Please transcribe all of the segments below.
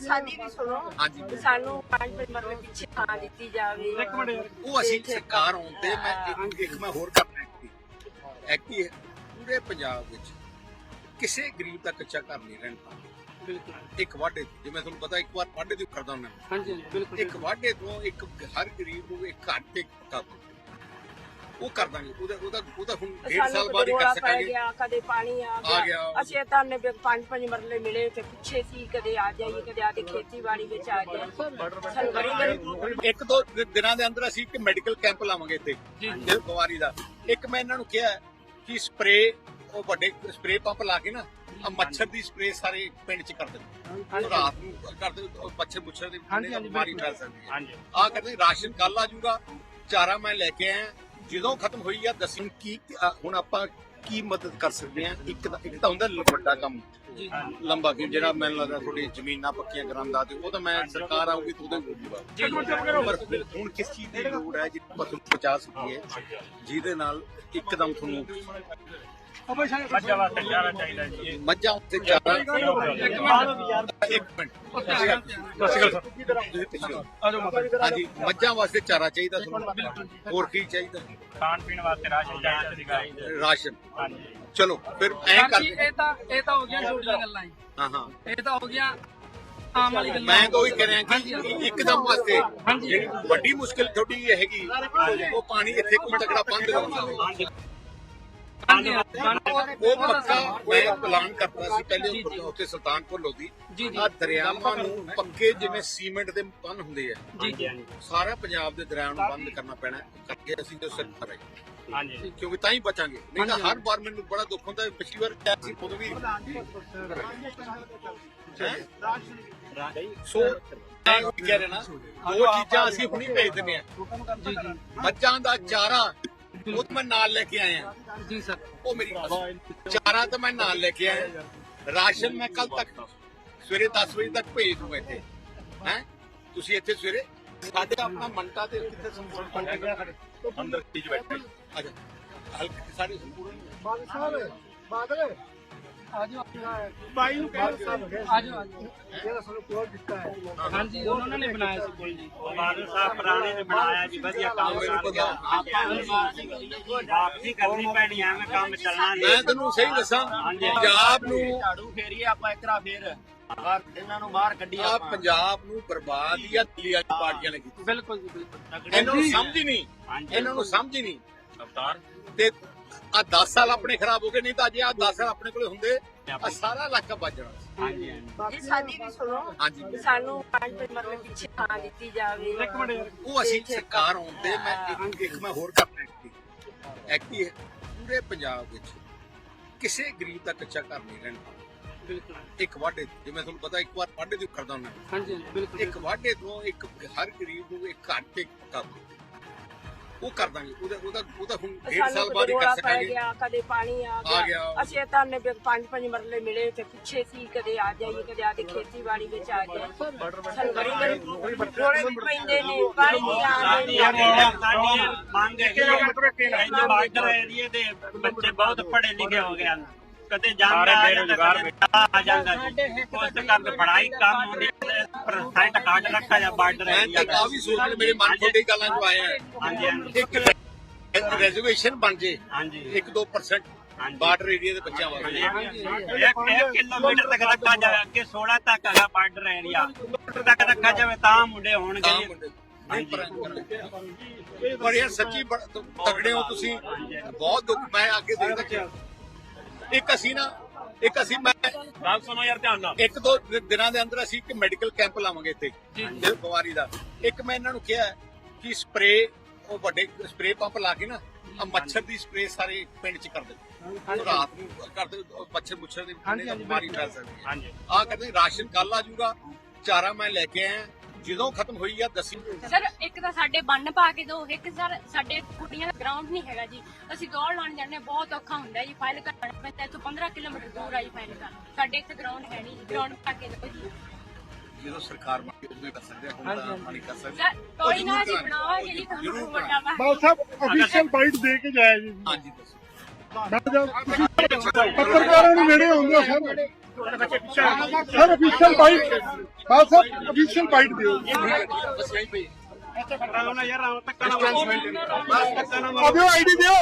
ਸਾਡੀ ਵੀ ਸੁਣੋ। ਹਾਂਜੀ। ਵੀ ਸਾਨੂੰ ਪੰਜ ਪੰਜ ਮਰਲੇ ਪਿੱਛੇ ਥਾਂ ਦਿੱਤੀ ਜਾਵੇ। ਉਹ ਅਸੀਂ ਸਰਕਾਰ ਆਉਣ ਤੇ ਮੈਂ ਇੱਕ- ਇੱਕ ਮੈਂ ਹੋਰ ਕਰਨਾ। ਐਕਟੀ ਐਕਟੀ ਪੂਰੇ ਪੰਜਾਬ ਵਿੱਚ ਕਿਸੇ ਗਰੀਬ ਦਾ ਕੱਚਾ ਘਰ ਨਹੀਂ ਰਹਿਣ ਪਾਉਂਦਾ। ਬਿਲਕੁਲ। ਇੱਕ ਵਾਢੇ ਤੋਂ, ਜਿਵੇਂ ਤੁਹਾਨੂੰ ਪਤਾ ਇੱਕ ਵਾਰ ਵਾਢੇ ਦੀ ਕਰਦਾ ਹੁੰਦਾ। ਮੈਂ। ਹਾਂਜੀ ਹਾਂਜੀ ਬਿਲਕੁਲ। ਇੱਕ ਵਾਢੇ ਤੋਂ ਇੱਕ ਹਰ ਗਰੀਬ ਨੂੰ ਇੱਕ ਘਰ ਤੇ ਪੱਕਾ। ਉਹ ਕਰ ਦਾਂਗੇ। ਉਹਦਾ ਉਹਦਾ ਉਹਦਾ ਹੁਣ ਡੇਢ ਸਾਲ ਸਾਨੂੰ ਬਾਅਦ ਹੀ ਕਰ ਪੈ ਸਕਾਂਗੇ। ਗਿਆ ਕਦੇ ਪਾਣੀ ਆ ਆ ਗਿਆ। ਅਸੀਂ ਤਾਂ ਨੇ ਪੰਜ ਪੰਜ ਮਰਲੇ ਮਿਲੇ ਤੇ ਪਿੱਛੇ ਸੀ ਕਦੇ ਆ ਜਾਈਏ ਕਦੇ ਆ ਕੇ ਖੇਤੀਬਾੜੀ ਵਿੱਚ ਆ ਜਾਈਏ। ਸਾਨੂੰ ਬੜੀ ਬੜੀ ਇੱਕ ਦੋ ਦਿ- ਦਿਨਾਂ ਦੇ ਅੰਦਰ ਅਸੀਂ ਇੱਕ ਮੈਡੀਕਲ ਕੈਂਪ ਲਾਵਾਂਗੇ ਇੱਥੇ ਜੀ। ਬਿਮਾਰੀ ਦਾ। ਇੱਕ ਮੈਂ ਇਹਨਾਂ ਨੂੰ ਕਿਹਾ ਕਿ ਸਪਰੇ ਉਹ ਵੱਡੇ ਸਪਰੇ ਪੰਪ ਲਾ ਕੇ ਨਾ ਆ ਮੱਛਰ ਦੀ ਸਪਰੇ ਸਾਰੇ ਪਿੰਡ 'ਚ ਕਰ ਦੇਣ ਉਹ ਰਾਤ ਨੂੰ ਕਰ ਦੇ ਉਹ ਮੱਛਰ ਮੁੱਛਰ ਦੀ ਹਾਂਜੀ, ਹਾਂਜੀ, ਬਿਮਾਰੀ। ਫੈਲ ਸਕਦੀ ਹੈ ਹਾਂਜੀ। ਆ ਕਰਦੇ ਰਾਸ਼ਨ ਕੱਲ ਆ ਜਾਊਗਾ। ਚਾਰਾ ਮੈਂ ਲੈ ਕੇ ਆਇਆ। ਜਦੋਂ ਖਤਮ ਹੋਈ ਆ ਦੱਸਣ ਕੀ ਹੁਣ ਆਪਾਂ ਕੀ ਮਦਦ ਕਰ ਸਕਦੇ ਆ? ਇੱਕ ਇੱਕ ਤਾਂ ਹੁੰਦਾ ਵੱਡਾ ਕੰਮ। ਲੰਬਾ ਕਿ ਜਿਹੜਾ ਮੈਨੂੰ ਲੱਗਦਾ ਥੋੜੀ ਜ਼ਮੀਨਾਂ ਪੱਕੀਆਂ ਕਰਾਂਦਾ ਤੇ ਉਹ ਤਾਂ ਮੈਂ ਸਰਕਾਰ ਆਊਗੀ ਤਾਂ ਉਹਦੇ ਹੋਊਗਾ। ਪਰ ਹੁਣ ਕਿਸ ਚੀਜ਼ ਦੀ ਲੋੜ ਹੈ? ਤੁਹਾਨੂੰ ਪਹੁੰਚਾ ਸਕੀਏ ਜਿਹਦੇ ਨਾਲ ਇੱਕਦਮ ਤੁਹਾਨੂੰ ਮੱਝਾਂ ਵਾਸਤੇ ਚਾਰਾ ਚਾਹੀਦਾ ਜੀ ਮੱਝਾਂ ਉੱਤੇ ਚਾਰਾ ਇੱਕ ਮਿੰਟ। ਹਾਂਜੀ ਮੱਝਾਂ ਵਾਸਤੇ ਚਾਰਾ ਚਾਹੀਦਾ ਤੁਹਾਨੂੰ? ਹੋਰ ਕੀ ਚਾਹੀਦਾ? ਖਾਣ ਪੀਣ ਵਾਸਤੇ ਰਾਸ਼ਨ ਚਾਹੀਦਾ? ਸੀਗਾ। ਰਾਸ਼ਨ। ਹਾਂਜੀ। ਚਲੋ ਫਿਰ ਐਂ ਕਰਦੇ ਇਹ ਤਾਂ ਇਹ ਤਾਂ ਹੋ ਗਿਆ ਛੋਟੀਆਂ ਗੱਲਾਂ ਜੀ। ਹਾਂ ਹਾਂ। ਇਹ ਤਾਂ ਹੋ ਗਿਆ ਆਮ ਵਾਲੀ ਗੱਲਾਂ। ਮੈਂ ਕਹਿ ਰਿਹਾ ਕਿ ਇੱਕਦਮ ਵਾਸਤੇ ਜਿਹੜੀ ਵੱਡੀ ਮੁਸ਼ਕਿਲ ਇਹ ਹੈਗੀ ਉਹ ਪਾਣੀ ਇੱਥੇ ਕੋਈ ਤਕੜਾ ਬੰਦ ਕਰਨਾ ਉਹ ਪੱਕਾ ਮੈਂ ਐਲਾਨ ਕਰਤਾ ਸੀ ਪਹਿਲੇ ਉੱਪਰ ਉੱਥੇ ਸੁਲਤਾਨਪੁਰ ਲੋਧੀ। ਜੀ, ਜੀ। ਆ ਦਰਿਆਵਾਂ ਨੂੰ ਪੱਕੇ ਜਿਵੇਂ ਸੀਮੈਂਟ ਦੇ ਬੰਨ ਹੁੰਦੇ ਆ। ਜੀ ਜੀ। ਸਾਰਾ ਪੰਜਾਬ ਦੇ ਦਰਿਆ ਨੂੰ ਬੰਦ ਕਰਨਾ ਪੈਣਾ ਹੈ। ਕਰਕੇ ਅਸੀਂ ਜੋ ਸਰਕਾਰ ਹੈ ਹਾਂਜੀ। ਕਿਉਂਕਿ ਤਾਂ ਹੀ ਬਚਾਂਗੇ। ਨਹੀਂ ਤਾਂ ਹਰ ਵਾਰ ਮੈਨੂੰ ਬੜਾ ਦੁੱਖ ਹੁੰਦਾ ਪਿਛਲੀ ਵਾਰ ਕਿਹਾ ਸੀ ਵੀ ਹੈਂ? ਸੋ ਮੈਂ ਉਹ ਕਹਿ ਰਿਹਾ ਨਾ ਉਹ ਚੀਜ਼ਾਂ ਅਸੀਂ ਹੁਣੀ ਭੇਜ ਦਿੰਦੇ ਆ ਜੀ ਜੀ। ਮੱਝਾਂ ਦਾ ਚਾਰਾ ਉਹ ਤਾਂ ਮੈਂ ਨਾਲ ਲੈ ਕੇ ਆਇਆ। ਜੀ ਸਰ। ਉਹ ਮੇਰੀ। ਚਾਰਾ ਤਾਂ ਮੈਂ ਨਾਲ ਲੈ ਕੇ ਆਇਆ। ਰਾਸ਼ਨ ਮੈਂ ਕੱਲ ਤੱਕ ਸਵੇਰੇ 10 ਵਜੇ ਤੱਕ ਭੇਜ ਦੂੰਗਾ ਇੱਥੇ। ਹੈ? ਤੁਸੀਂ ਇੱਥੇ ਸਵੇਰੇ ਸਾਡੇ ਆਪਣਾ ਮੰਟਾ ਤੇ ਕਿੱਥੇ ਸੰਪਰਕ ਅੰਦਰ ਚੀਜ਼ ਬੈਠੇ। ਅੱਛਾ। ਹਲਕੇ ਸਾਰੇ ਸੰਪੂਰਨ ਆਜੋ ਬਾਈ ਨੂੰ ਕਹਿ ਆਜੋ ਆਜੋ। ਜਿਹੜਾ ਸਾਨੂੰ ਕੋਲ ਦਿੱਤਾ ਹੈ। ਹਾਂਜੀ ਉਹਨਾਂ ਨੇ ਬਣਾਇਆ ਸੀ ਪੁਲ ਜੀ। ਬਾਦਲ ਸਾਹਿਬ ਪੁਰਾਣੇ ਨੇ ਬਣਾਇਆ ਜੀ ਵਧੀਆ ਕੰਮ ਮੈਨੂੰ ਕਰ ਪਤਾ। ਆਪਾਂ ਨੂੰ ਵਾਪਸੀ ਕਰਨੀ ਪੈਣੀ ਐਵੇਂ ਕੰਮ ਚੱਲਣਾ ਨਹੀਂ। ਮੈਂ ਤੈਨੂੰ ਸਹੀ ਦੱਸਾਂ ਪੰਜਾਬ ਨੂੰ ਝਾੜੂ ਫੇਰੀਏ ਆਪਾਂ ਇੱਕ ਰਾ ਫੇਰ। ਬਾਹਰ ਇਹਨਾਂ ਨੂੰ ਬਾਹਰ ਆ ਆਪਾਂ। ਪੰਜਾਬ ਨੂੰ ਬਰਬਾਦ ਹੀ ਆ ਦਿੱਲੀ ਵਾਲੀ ਪਾਰਟੀਆਂ ਨੇ ਕੀਤੀ। ਬਿਲਕੁਲ ਜੀ ਬਿਲਕੁਲ। ਇਹਨਾਂ ਨੂੰ ਸਮਝ ਹੀ ਨਹੀਂ। ਹਾਂਜੀ। ਇਹਨਾਂ ਨੂੰ ਸਮਝ ਹੀ ਨਹੀਂ। ਅਵਤਾਰ। ਤੇ ਆ 10 ਸਾਲ ਆਪਣੇ ਖਰਾਬ ਹੋ ਗਏ ਨਹੀਂ ਤਾਂ ਜੇ ਆ 10 ਸਾਲ ਆਪਣੇ ਕੋਲੇ ਹੁੰਦੇ ਆ ਸਾਰਾ ਇਲਾਕਾ ਬਚ ਜਾਣਾ। ਸੀ। ਹਾਂਜੀ। ਇਹ ਸਾਡੀ ਵੀ ਸੁਣੋ ਹਾਂਜੀ। ਵੀ ਸਾਨੂੰ ਪੰਜ ਪੰਜ ਮਰਲੇ ਪਿੱਛੇ ਥਾਂ ਦਿੱਤੀ ਜਾਵੇ। ਉਹ ਅਸੀਂ ਸਰਕਾਰ ਆਉਣ ਤੇ ਮੈਂ ਇੱਕ- ਇੱਕ ਮੈਂ ਹੋਰ ਕਰਨਾ। ਐਕਟੀ ਐਕਟੀ ਪੂਰੇ ਪੰਜਾਬ ਵਿੱਚ ਕਿਸੇ ਗਰੀਬ ਦਾ ਕੱਚਾ ਘਰ ਨਹੀਂ ਰਹਿਣ। ਬਿਲਕੁਲ। ਇੱਕ ਵਾਢੇ ਤੋਂ, ਜਿਵੇਂ ਤੁਹਾਨੂੰ ਪਤਾ ਇੱਕ ਵਾਰ ਵਾਢੇ ਦੀ ਕਰਦਾ ਹੁੰਦਾ। ਹਾਂਜੀ ਹਾਂਜੀ ਬਿਲਕੁਲ। ਇੱਕ ਵਾਢੇ ਤੋਂ ਇੱਕ ਹਰ ਗਰੀਬ ਨੂੰ ਇੱਕ ਘਰ ਤੇ। ਉਹ ਕਰ ਦਾਂਗੇ। ਉਹਦਾ ਉਹਦਾ ਉਹਦਾ ਹੁਣ ਡੇਢ ਸਾਨੂੰ ਸਾਲ ਕਦੇ ਬਾਅਦ ਹੀ ਕਰ ਸਕਾਂਗੇ। ਗਿਆ ਕਦੇ ਪਾਣੀ ਆ ਆ ਗਿਆ। ਅਸੀਂ ਤਾਂ ਨੇ ਪੰਜ ਪੰਜ ਮਰਲੇ ਮਿਲੇ ਤੇ ਪਿੱਛੇ ਸੀ ਕਦੇ ਆ ਜਾਈਏ ਕਦੇ ਆ ਕੇ ਖੇਤੀਬਾੜੀ ਵਿੱਚ ਆ ਜਾਈਏ ਸਾਨੂੰ ਬੜੀ ਬੜੀ ਰੋਲੇ ਵੀ ਪੈਂਦੇ ਨੇ ਪਾਣੀ ਨਹੀਂ ਆਉਂਦੇ। ਸਾਡੀ ਸਾਡੀ ਮੰਗ ਹੈ ਕਿ ਬਾਰਡਰ ਏਰੀਏ ਦੇ ਬੱਚੇ ਬਹੁਤ ਪੜ੍ਹੇ ਲਿਖੇ ਹੋ ਗਏ ਹਨ। ਕਦੇ ਜਾਂਦਾ ਆ ਜਾਂਦਾ ਕਦੇ ਆ ਜਾਂਦਾ। ਉਸ ਕਰਕੇ ਪੜ੍ਹਾਈ ਕੰਮ ਹੁੰਦੀ ਪਰਸੈਂਟ ਕਾਟ ਰੱਖਾ ਜਾ ਬਾਰਡਰ ਮੈਂ ਏਰੀਆ ਤਾਂ ਆ ਵੀ ਸੋਚ ਮੇਰੇ ਮਨ ਤੁਹਾਡੀ ਗੱਲਾਂ ਚ ਆਇਆ ਹੈ ਹਾਂਜੀ ਹਾਂਜੀ। ਇੱਕ ਰੈਜ਼ਰਵੇਸ਼ਨ ਬਣ ਜੇ ਹਾਂਜੀ। 1-2% ਹਾਂਜੀ। ਬਾਰਡਰ ਏਰੀਆ ਦੇ ਬੱਚਿਆਂ ਵਾਸਤੇ। ਇੱਕ ਇੱਕ ਕਿਲੋਮੀਟਰ ਤੱਕ ਰੱਖਾ ਜਾਵੇ ਅੱਗੇ 16 ਤੱਕ ਹੈਗਾ ਬਾਰਡਰ ਏਰੀਆ ਤੱਕ ਰੱਖਾ ਜਾਵੇ ਤਾਂ ਮੁੰਡੇ ਹੋਣਗੇ। ਪਰ ਯਾਰ ਸੱਚੀ ਤਗੜੇ ਹੋ ਤੁਸੀਂ। ਬਹੁਤ ਦੁੱਖ ਮੈਂ ਅੱਗੇ ਦੇਖਦਾ ਇੱਕ ਅਸੀਂ ਨਾ ਇੱਕ ਅਸੀਂ ਮੈਂ ਗੱਲ ਸੁਣੋ ਯਾਰ ਧਿਆਨ ਨਾਲ। ਇੱਕ ਦੋ ਦਿਨਾਂ ਦੇ ਅੰਦਰ ਅਸੀਂ ਇੱਕ ਮੈਡੀਕਲ ਕੈਂਪ ਲਾਵਾਂਗੇ ਇੱਥੇ ਜੀ। ਜੇ ਬਿਮਾਰੀ ਦਾ। ਇੱਕ ਮੈਂ ਇਹਨਾਂ ਨੂੰ ਕਿਹਾ ਕਿ ਸਪਰੇ ਉਹ ਵੱਡੇ ਸਪਰੇ ਪੰਪ ਲਾ ਕੇ ਨਾ ਆ ਮੱਛਰ ਦੀ ਸਪਰੇ ਸਾਰੇ ਪਿੰਡ 'ਚ ਕਰ ਦੇ ਉਹ ਰਾਤ ਨੂੰ ਕਰ ਦੇ ਮੱਛਰ ਮੁੱਛਰ ਦੀ ਬਿਮਾਰੀ ਫੈਲ ਸਕਦੀ ਹੈ। ਹਾਂਜੀ। ਆ ਕਹਿੰਦੇ ਰਾਸ਼ਨ ਕੱਲ ਆ ਜਾਊਗਾ ਚਾਰਾ ਮੈਂ ਲੈ ਕੇ ਆਇਆ। ਜਦੋਂ ਖਤਮ ਹੋਈ ਆ ਦੱਸੀ। ਸਰ ਇੱਕ ਤਾਂ ਸਾਡੇ ਬੰਨ ਪਾ ਕੇ ਦਿਓ ਇੱਕ ਸਰ ਸਾਡੇ ਕੁੜੀਆਂ ਦਾ ਗਰਾਊਂਡ ਨਹੀਂ ਹੈਗਾ ਜੀ। ਅਸੀਂ ਦੌੜ ਲਾਉਣ ਜਾਂਦੇ ਹਾਂ, ਬਹੁਤ ਔਖਾ ਹੁੰਦਾ ਜੀ ਫਾਈਲ ਕਰਨਾ ਪੈਂਦਾ ਇੱਥੋਂ 15 ਕਿਲੋਮੀਟਰ ਦੂਰ ਆ ਜੀ ਫਾਈਲ ਕਰ ਸਾਡੇ ਇੱਥੇ ਗਰਾਊਂਡ ਹੈ ਨਹੀਂ ਗਰਾਊਂਡ ਪਾ ਕੇ ਦਿਓ ਜੀ। ਜਦੋਂ ਸਰਕਾਰ ਕੇ ਉਦੋਂ ਕਰ ਸਕਦੇ ਆ ਹੁਣ ਤਾਂ ਨਹੀਂ ਕਰ ਸਕਦੇ ਸਰ ਕੋਈ ਨਾ ਅਸੀਂ ਬਣਾਵਾਂਗੇ ਜੀ ਜ਼ਰੂਰ ਤੁਹਾਨੂੰ ਕਰਾਂਗੇ। ਵੱਡਾ ਵਾ ਬਾਲ ਸਾਹਿਬ ਅਫੀਸ਼ੀਅਲ ਬਾਈਟ ਦੇ ਕੇ ਜਾਇਆ ਜੀ। ਹਾਂਜੀ ਦੱਸੋ। ਮੈਂ ਜਦ ਤੁਸੀਂ ਪੱਤਰਕਾਰਾਂ ਨੂੰ ਨੇੜੇ ਹੁੰਦੇ ਹੋ sir. Sir official byte Khalsa official byte ਦਿਓ ਆਬਿਓ ਆਈਡੀ ਦਿਓ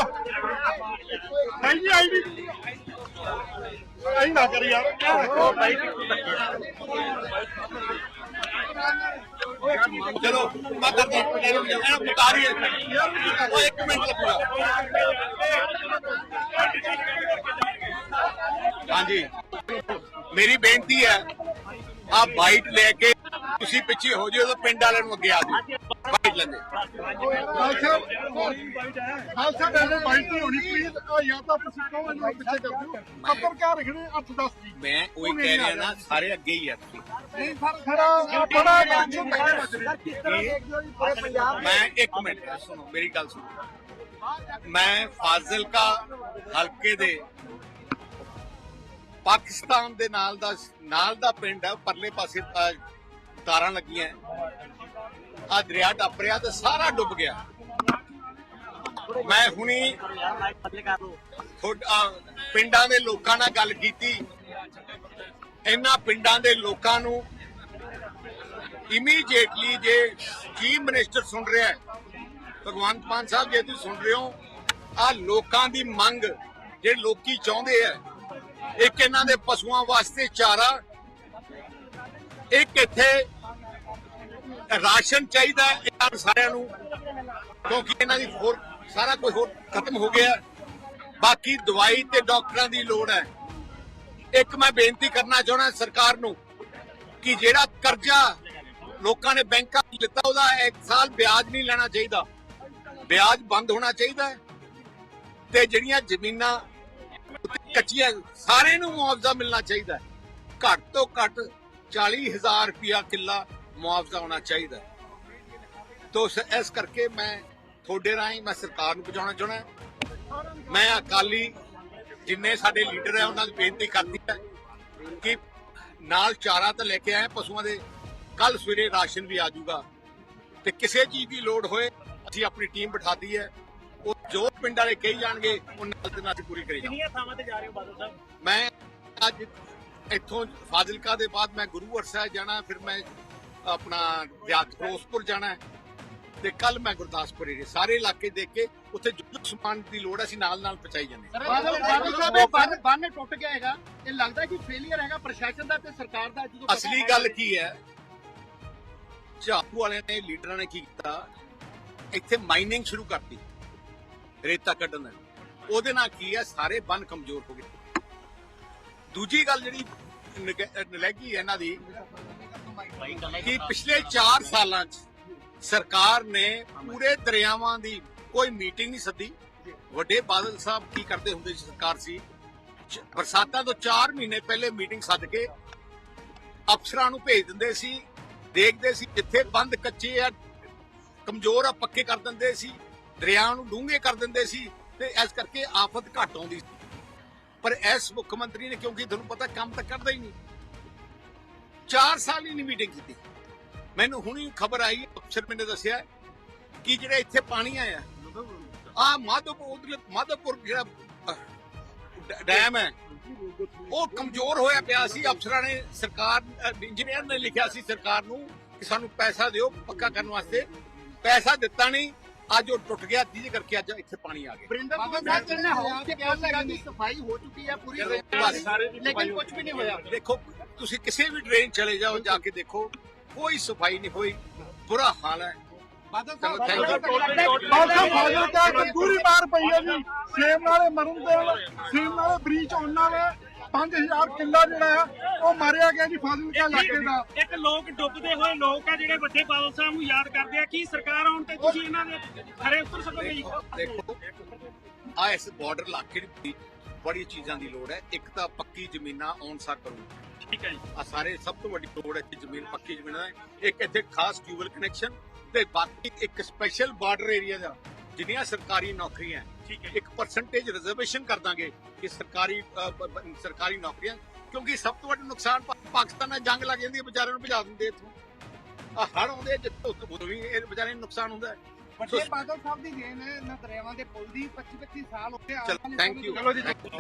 ਨਹੀਂ ਜੀ ਆਈਡੀ ਆਈ ਨਾ ਕਰ ਯਾਰ ਚਲੋ ਮੈਂ ਕਰਦਾ ਇਹਨਾਂ ਬੁਤਾਰੀ ਉਹ ਇੱਕ ਮਿੰਟ ਲੱਗੂਗਾ ਹਾਂਜੀ ਮੇਰੀ ਬੇਨਤੀ ਹੈ ਆ ਬਾਈਟ ਲੈ ਕੇ ਤੁਸੀਂ ਪਿੱਛੇ ਹੋ ਜਿਓ ਤਾਂ ਪਿੰਡ ਵਾਲਿਆਂ ਨੂੰ ਅੱਗੇ ਆ ਜਾਓ। ਬਾਈਟ ਲੈਂਦੇ ਖਾਲਸਾ ਖਾਲਸਾ ਡੈਲੇ ਬਾਈਟ ਨਹੀਂ ਹੋਣੀ ਪਲੀਜ਼ ਆ ਜਾਂ ਤਾਂ ਤੁਸੀਂ ਕਹੋ ਇਹਨੂੰ ਪਿੱਛੇ ਕਰ ਦਿਓ। ਪੱਤਰਕਾਰ ਰੱਖਣੇ 8 10 ਜੀ। ਮੈਂ ਉਹੀ ਕਹਿ ਰਿਹਾ ਨਾ ਸਾਰੇ ਅੱਗੇ ਹੀ ਆ ਤੁਸੀਂ। ਨਹੀਂ ਸਰ ਖੜਾ ਬੜਾ ਟੈਨਸ਼ਨ ਮੈਂ ਇੱਕ ਮਿੰਟ ਸੁਣੋ ਮੇਰੀ ਗੱਲ ਸੁਣੋ। ਮੈਂ ਫਾਜ਼ਿਲਕਾ ਹਲਕੇ ਦੇ ਪਾਕਿਸਤਾਨ ਦੇ ਨਾਲ ਦਾ ਨਾਲ ਦਾ ਪਿੰਡ ਹੈ, ਪਰਲੇ ਪਾਸੇ ਤਾਰਾਂ ਲੱਗੀਆਂ ਆ ਦਰਿਆ ਟੱਪ ਰਿਹਾ ਤੇ ਸਾਰਾ ਡੁੱਬ ਗਿਆ। ਮੈਂ ਹੁਣੀ ਪਿੰਡਾਂ ਦੇ ਲੋਕਾਂ ਨਾਲ ਗੱਲ ਕੀਤੀ। ਇਹਨਾਂ ਪਿੰਡਾਂ ਦੇ ਲੋਕਾਂ ਨੂੰ ਇਮੀਡੀਏਟਲੀ ਜੇ ਚੀਫ ਮਿਨਿਸਟਰ ਸੁਣ ਰਿਹਾ ਹੈ, ਭਗਵੰਤ ਮਾਨ ਸਾਹਿਬ ਜੇ ਤੁਸੀਂ ਸੁਣ ਰਹੇ ਹੋ ਆ ਲੋਕਾਂ ਦੀ ਮੰਗ ਜੇ ਲੋਕੀ ਚਾਹੁੰਦੇ ਆ ਇੱਕ ਇਹਨਾਂ ਦੇ ਪਸ਼ੂਆਂ ਵਾਸਤੇ ਚਾਰਾ, ਇੱਕ ਇੱਥੇ ਰਾਸ਼ਨ ਚਾਹੀਦਾ ਇਹਨਾਂ ਸਾਰਿਆਂ ਨੂੰ, ਕਿਉਂਕਿ ਇਹਨਾਂ ਦੀ ਹੋਰ ਸਾਰਾ ਕੁਝ ਹੋਰ ਖਤਮ ਹੋ ਗਿਆ। ਬਾਕੀ ਦਵਾਈ ਤੇ ਡਾਕਟਰਾਂ ਦੀ ਲੋੜ ਹੈ। ਇੱਕ ਮੈਂ ਬੇਨਤੀ ਕਰਨਾ ਚਾਹਣਾ ਸਰਕਾਰ ਨੂੰ ਕਿ ਜਿਹੜਾ ਕਰਜ਼ਾ ਲੋਕਾਂ ਨੇ ਬੈਂਕਾਂ ਤੋਂ ਲਿੱਤਾ ਉਹਦਾ ਇੱਕ ਸਾਲ ਵਿਆਜ ਨਹੀਂ ਲੈਣਾ ਚਾਹੀਦਾ। ਵਿਆਜ ਬੰਦ ਹੋਣਾ ਚਾਹੀਦਾ ਤੇ ਜਿਹੜੀਆਂ ਜ਼ਮੀਨਾਂ ਕੱਚੀਆਂ ਸਾਰੇ ਨੂੰ ਮੁਆਵਜ਼ਾ ਮਿਲਣਾ ਚਾਹੀਦਾ ਘੱਟ ਤੋਂ ਘੱਟ 40000 ਰੁਪਇਆ ਕਿੱਲਾ ਮੁਆਵਜ਼ਾ ਹੋਣਾ ਚਾਹੀਦਾ ਹੈ। ਇਸ ਕਰਕੇ ਮੈਂ ਤੁਹਾਡੇ ਰਾਹੀਂ ਮੈਂ ਸਰਕਾਰ ਨੂੰ ਪਹੁੰਚਾਉਣਾ ਚਾਹਣਾ ਮੈਂ ਅਕਾਲੀ ਜਿੰਨੇ ਸਾਡੇ ਲੀਡਰ ਹੈ, ਉਹਨਾਂ ਨੂੰ ਬੇਨਤੀ ਕਰਦੀ ਹੈ ਕਿ ਨਾਲ ਚਾਰਾ ਤਾਂ ਲੈ ਕੇ ਆਏ ਪਸ਼ੂਆਂ ਦੇ। ਕੱਲ ਸਵੇਰੇ ਰਾਸ਼ਨ ਵੀ ਆ ਜਾਊਗਾ। ਤੇ ਕਿਸੇ ਚੀਜ਼ ਦੀ ਲੋੜ ਹੋਏ, ਅਸੀਂ ਆਪਣੀ ਟੀਮ ਬਿਠਾਤੀ ਹੈ ਜੋ ਪਿੰਡ ਵਾਲੇ ਕਹੀ ਜਾਣਗੇ ਉਹਨਾਂ ਦੇ ਨਾਲ ਅਸੀਂ ਪੂਰੀ ਕਰੀ ਜਾਵਾਂਗੇ। ਕਿੰਨੀਆਂ ਥਾਵਾਂ ਤੇ ਜਾ ਰਹੇ ਹੋ ਬਾਦਲ ਸਾਹਿਬ? ਮੈਂ ਅੱਜ ਇੱਥੋਂ ਫਾਜ਼ਿਲਕਾ ਦੇ ਬਾਅਦ ਮੈਂ ਗੁਰੂ ਸਾਹਿਬ ਜਾਣਾ ਫਿਰ ਮੈਂ ਆਪਣਾ ਦਿਆਤ ਫਿਰੋਜ਼ਪੁਰ ਜਾਣਾ ਤੇ ਕੱਲ ਮੈਂ ਗੁਰਦਾਸਪੁਰ ਏਰੀਏ ਸਾਰੇ ਇਲਾਕੇ ਦੇਖ ਕੇ ਉੱਥੇ ਜੋ ਸਮਾਨ ਦੀ ਲੋੜ ਹੈ ਅਸੀਂ ਨਾਲ ਨਾਲ ਪਹੁੰਚਾਈ ਜਾਂਦੇ ਹਾਂ। ਬਾਦਲ ਬਾਦਲ ਸਾਹਿਬ ਇਹ ਬੰਨ ਬੰਨ ਟੁੱਟ ਗਿਆ ਹੈਗਾ। ਇਹ ਲੱਗਦਾ ਕਿ ਫੇਲਿਅਰ ਹੈਗਾ ਪ੍ਰਸ਼ਾਸਨ ਦਾ ਤੇ ਸਰਕਾਰ ਦਾ ਜਦੋਂ ਅਸਲੀ ਗੱਲ ਕੀ ਹੈ ਝਾੜੂ ਵਾਲਿਆਂ ਨੇ ਲੀਡਰਾਂ ਨੇ ਕੀ ਕੀਤਾ ਇੱਥੇ ਮਾਈਨਿੰਗ ਸ਼ੁਰੂ ਕਰਤੀ। ਰੇਤਾ ਕੱਢਣ ਦਾ। ਉਹਦੇ ਨਾਲ ਕੀ ਹੈ? ਸਾਰੇ ਬੰਨ ਕਮਜ਼ੋਰ ਹੋ ਗਏ। ਦੂਜੀ ਗੱਲ ਜਿਹੜੀ ਨਲੈਗੀ ਹੈ ਇਹਨਾਂ ਦੀ, ਕਿ ਪਿਛਲੇ 4 ਸਾਲਾਂ 'ਚ ਸਰਕਾਰ ਨੇ ਪੂਰੇ ਦਰਿਆਵਾਂ ਦੀ ਕੋਈ ਮੀਟਿੰਗ ਨਹੀਂ ਸੱਦੀ। ਵੱਡੇ ਬਾਦਲ ਸਾਹਿਬ ਕੀ ਕਰਦੇ ਹੁੰਦੇ ਸੀ ਸਰਕਾਰ ਸੀ? ਬਰਸਾਤਾਂ ਤੋਂ 4 ਮਹੀਨੇ ਪਹਿਲੇ ਮੀਟਿੰਗ ਸੱਦ ਕੇ ਅਫਸਰਾਂ ਨੂੰ ਭੇਜ ਦਿੰਦੇ ਸੀ, ਦੇਖਦੇ ਸੀ ਜਿੱਥੇ ਬੰਦ ਕੱਚੇ ਆ, ਕਮਜ਼ੋਰ ਆ, ਪੱਕੇ ਕਰ ਦਿੰਦੇ ਸੀ। ਦਰਿਆ ਨੂੰ ਡੂੰਘੇ ਕਰ ਦਿੰਦੇ ਸੀ ਤੇ ਇਸ ਕਰਕੇ ਆਫਤ ਘਟ ਆਉਂਦੀ ਸੀ। ਪਰ ਇਸ ਮੁੱਖ ਮੰਤਰੀ ਨੇ ਕਿਉਂਕਿ ਤੁਹਾਨੂੰ ਪਤਾ ਕੰਮ ਤਾਂ ਕਰਦਾ ਹੀ ਨਹੀਂ। 4 ਸਾਲ ਹੀ ਨਹੀਂ ਮੀਟਿੰਗ ਕੀਤੀ। ਮੈਨੂੰ ਹੁਣੀ ਖਬਰ ਆਈ, ਅਫਸਰ ਮੈਨੇ ਦੱਸਿਆ ਕਿ ਜਿਹੜਾ ਇੱਥੇ ਪਾਣੀ ਆਇਆ ਆ ਮਾਧੋਪੁਰ ਮਾਧੋਪੁਰ ਜਿਹੜਾ ਡੈਮ ਹੈ, ਉਹ ਕਮਜ਼ੋਰ ਹੋਇਆ ਪਿਆ ਸੀ। ਅਫਸਰਾਂ ਨੇ ਸਰਕਾਰ ਇੰਜੀਨੀਅਰ ਨੇ ਲਿਖਿਆ ਸੀ ਸਰਕਾਰ ਨੂੰ ਕਿ ਸਾਨੂੰ ਪੈਸਾ ਦਿਓ ਪੱਕਾ ਕਰਨ ਵਾਸਤੇ। ਪੈਸਾ ਦਿੱਤਾ ਨਹੀਂ। ਅੱਜ ਉਹ ਟੁੱਟ ਗਿਆ ਜਿਹਦੇ ਕਰਕੇ ਅੱਜ ਇੱਥੇ ਪਾਣੀ ਆ ਗਿਆ। ਬਰਿੰਦਰ ਸਾਹਿਬ ਕਹਿੰਦੇ ਹੋ ਕਿ ਕਿਹਾ ਸੀਗਾ ਕਿ ਸਫ਼ਾਈ ਹੋ ਚੁੱਕੀ ਹੈ ਪੂਰੀ। ਲੇਕਿਨ ਕੁਝ ਵੀ ਨਹੀਂ ਹੋਇਆ। ਦੇਖੋ ਤੁਸੀਂ ਕਿਸੇ ਵੀ ਟ੍ਰੇਨ ਚਲੇ ਜਾਓ ਜਾ ਕੇ ਦੇਖੋ ਕੋਈ ਸਫ਼ਾਈ ਨਹੀਂ ਹੋਈ ਬੁਰਾ ਹਾਲ ਹੈ। ਬਾਦਲ ਇੱਕ ਪੂਰੀ ਮਾਰ ਪਈ ਹੈ ਜੀ। ਸੇਮ ਨਾਲੇ ਮਰਨ ਦੇ ਸੇਮ ਨਾਲੇ ਬ੍ਰੀਚ ਹੋਣ ਨਾਲ 5000 ਕਿੱਲਾ ਜਿਹੜਾ ਹੈ ਉਹ ਮਾਰਿਆ ਗਿਆ ਜੀ ਫਾਜ਼ਲ ਕਾ ਇਲਾਕੇ ਦਾ। ਇੱਕ ਲੋਕ ਡੁੱਬਦੇ ਹੋਏ ਲੋਕ ਆ ਜਿਹੜੇ ਵੱਡੇ ਬਾਦਲ ਸਾਹਿਬ ਨੂੰ ਯਾਦ ਕਰਦੇ ਆ। ਕੀ ਸਰਕਾਰ ਆਉਣ ਤੇ ਤੁਸੀਂ ਇਹਨਾਂ ਦੇ ਖਰੇ ਉਤਰ ਸਕੋਗੇ ਜੀ? ਦੇਖੋ ਆ ਇਸ ਬਾਰਡਰ ਇਲਾਕੇ ਦੀ ਬੜੀ ਚੀਜ਼ਾਂ ਦੀ ਲੋੜ ਹੈ। ਇੱਕ ਤਾਂ ਪੱਕੀ ਜ਼ਮੀਨਾਂ ਔਨ ਸਾ ਕਰੂ। ਠੀਕ ਹੈ ਜੀ। ਆ ਸਾਰੇ ਸਭ ਤੋਂ ਵੱਡੀ ਲੋੜ ਹੈ ਕਿ ਜ਼ਮੀਨ ਪੱਕੀ ਜ਼ਮੀਨਾਂ ਹੈ। ਇੱਕ ਇੱਥੇ ਖਾਸ ਟਿਊਬਲ ਕਨੈਕਸ਼ਨ ਤੇ ਬਾਕੀ ਇੱਕ ਸਪੈਸ਼ਲ ਬਾਰਡਰ ਏਰੀਆ ਦਾ ਜਿੰਨੀਆਂ ਸਰਕਾਰੀ ਨੌਕਰੀਆਂ ਠੀਕ ਹੈ। ਇੱਕ ਪਰਸੈਂਟੇਜ ਰਿਜ਼ਰਵੇਸ਼ਨ ਕਰ ਦਾਂਗੇ ਕਿ ਸਰਕਾਰੀ ਸਰਕਾਰੀ ਨੌਕਰੀਆਂ ਕਿਉਂਕਿ ਸਭ ਤੋਂ ਵੱਡਾ ਨੁਕਸਾਨ ਪਾਕਿਸਤਾਨ ਨਾਲ ਜੰਗ ਲੱਗ ਜਾਂਦੀ ਹੈ ਵਿਚਾਰਿਆਂ ਨੂੰ ਭਜਾ ਦਿੰਦੇ ਇੱਥੋਂ। ਆ ਹੜ ਆਉਂਦੇ ਆ, ਜਿੱਥੋਂ ਉਦੋਂ ਵੀ ਇਹ ਵਿਚਾਰਿਆਂ ਨੂੰ ਨੁਕਸਾਨ ਹੁੰਦਾ ਹੈ। ਵੱਡੇ ਬਾਦਲ ਸਾਹਿਬ ਦੀ ਦੇਣ ਹੈ ਇਹਨਾਂ ਦਰਿਆਵਾਂ ਦੇ ਪੁਲ ਦੀ 25 25 ਸਾਲ ਹੋ ਗਏ ਚਲੋ ਥੈਂਕ ਯੂ ਚਲੋ ਜੀ ਥੈਂਕ ਯੂ